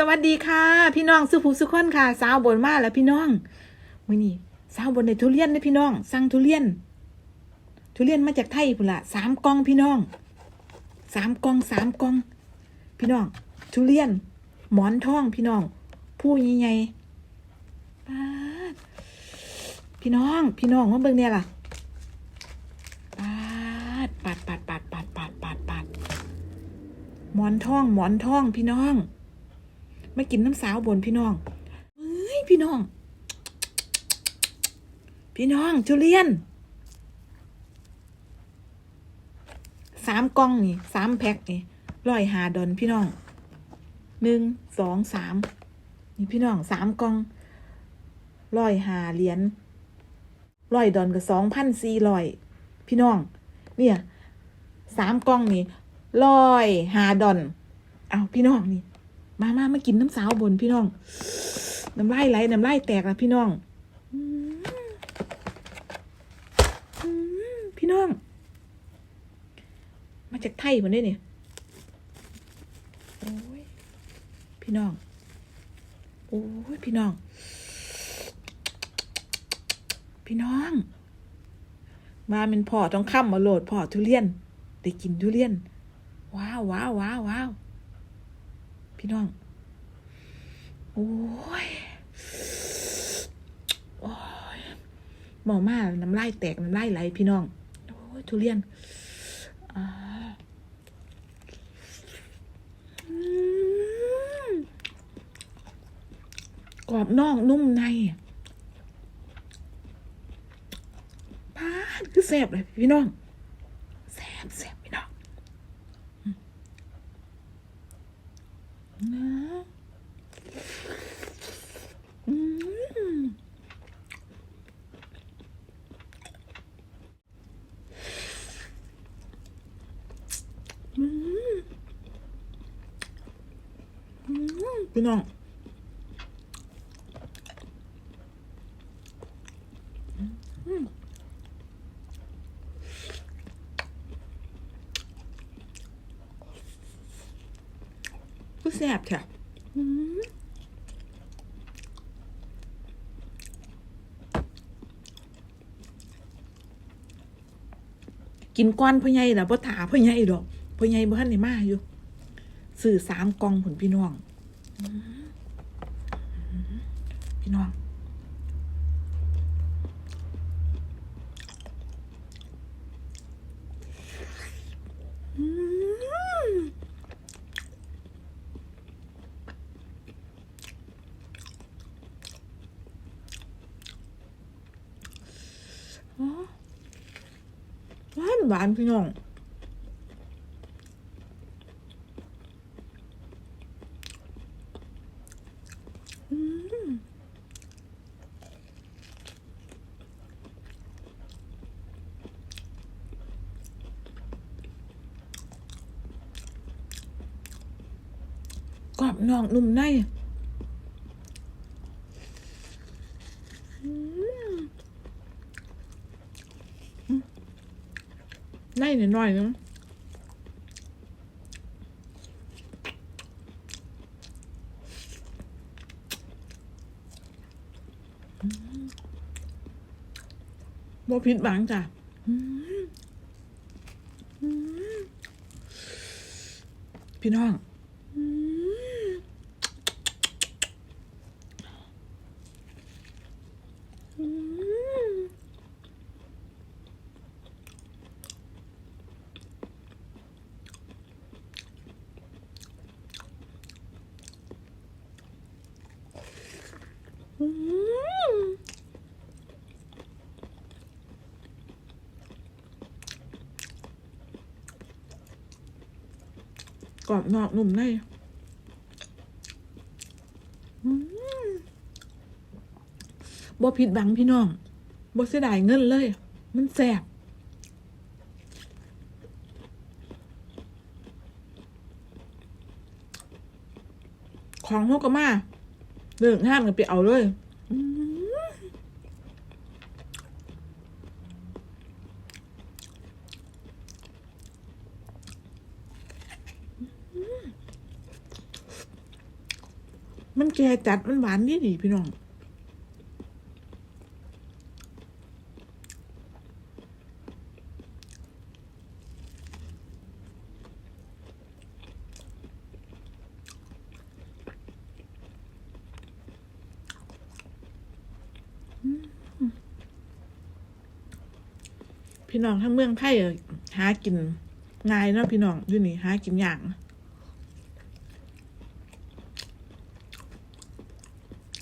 สวัสดีค่ะ พี่น้องสุภูสุขคนค่ะ สาวบนมาแล้วพี่น้องมื้อนี้สาวบนในทุเรียนนะพี่น้องสั่งทุเรียน ทุเรียนมาจากไทยพุ่นละสามกล่องพี่น้องสามกล่องสามกล่อง พี่น้อง ทุเรียน หมอนทองพี่น้อง ผู้ใหญ่ๆปาดพี่น้อง พี่น้องมาเบิ่งเนี่ยล่ะปาดปาดปาดปาดปาดปาดปาดปาดหมอนทอง หมอนทองพี่น้อง ไม่กินน้ำสาวบนพี่น้องเฮ้ยพี่น้อง พี่น้องทุเรียนสามกล่องนี่สามแพ็คนี่ร้อยหาดอนพี่น้องหนึ่งสองสามนี่พี่น้องสามกล่องร้อยหาเหรียญร้อยดอนกับสองพันสี่ร้อยพี่น้อง เนี่ยสามกล่องนี่ร้อยหาดอนเอาพี่น้องนี่ มามามากินน้ำสาวบนพี่น้อง น้ำลายไหลน้ำลายแตกละพี่น้องพี่น้อง มาจากไทยมันได้เนี่ยโอ้ยพี่น้อง โอ้ยพี่น้อง พี่น้อง มาเป็นพ่อต้องค้ำมาโหลดพ่อทุเรียน ได้กินทุเรียน ว้าวว้าวว้าวว้าว พี่น้อง โอ้ยโอ้ยหมอมาน้ำลายแตกน้ำลายไหลพี่น้อง โอ้ยทุเรียนอ่าอืมกรอบนอกนุ่มในพาดคือแสบเลยพี่น้องแสบแสบพี่น้องอืมนะอืมอืมอืม พี่น้องก็แซ่บแท้อืมกินก้อนพ่อใหญ่ล่ะบ่ถาพ่อใหญ่ดอก พ่อใหญ่บ่ทันได้มาอยู่ซื้อสามกล่องผลพี่น้องอืมพี่น้องอืมอ๋อหวานหวานพี่น้อง กรอบนอกนุ่มในอืมในหน่อยๆนึง บ่ผิดหวังจ้ะพี่น้องอืมอืม อืม กรอบนอกนุ่มในบ่ผิดบังพี่น้องบ่เสียดายเงินเลย มันแสบของพวกก็มาเลิกงานกันไปเอาเลย อืม มันแก่จัดมันหวานดีดีพี่น้องพี่น้องทั้งเมืองไทยหากินง่ายเนาะพี่น้องอยู่นี่หากินอย่าก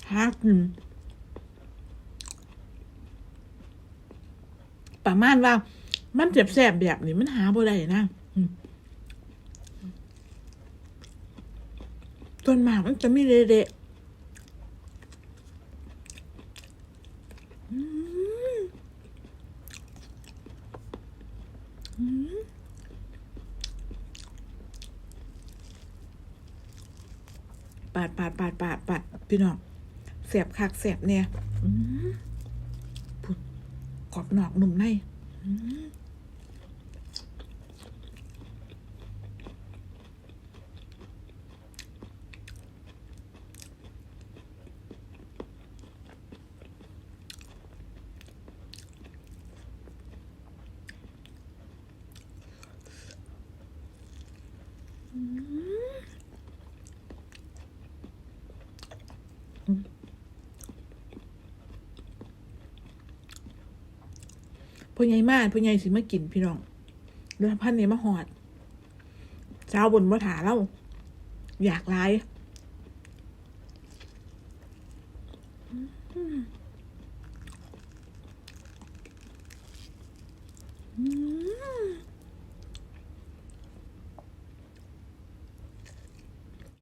นะหากินประมาณว่า มันเจ็บแสบแบบนี้มันหาบ่ได้นะอืมส่วนมากมันจะมีเละปาดปาดปาดปาดปาดพี่น้อง เสียบคักเสียบเนี่ยอื้อพุดกรอบนอกหนุ่มใน พ่อใหญ่มาพ่อใหญ่สิมากินพี่น้องเดือพันเนี่มาหอดเจ้าบนมาถาเล่าอยากร้าย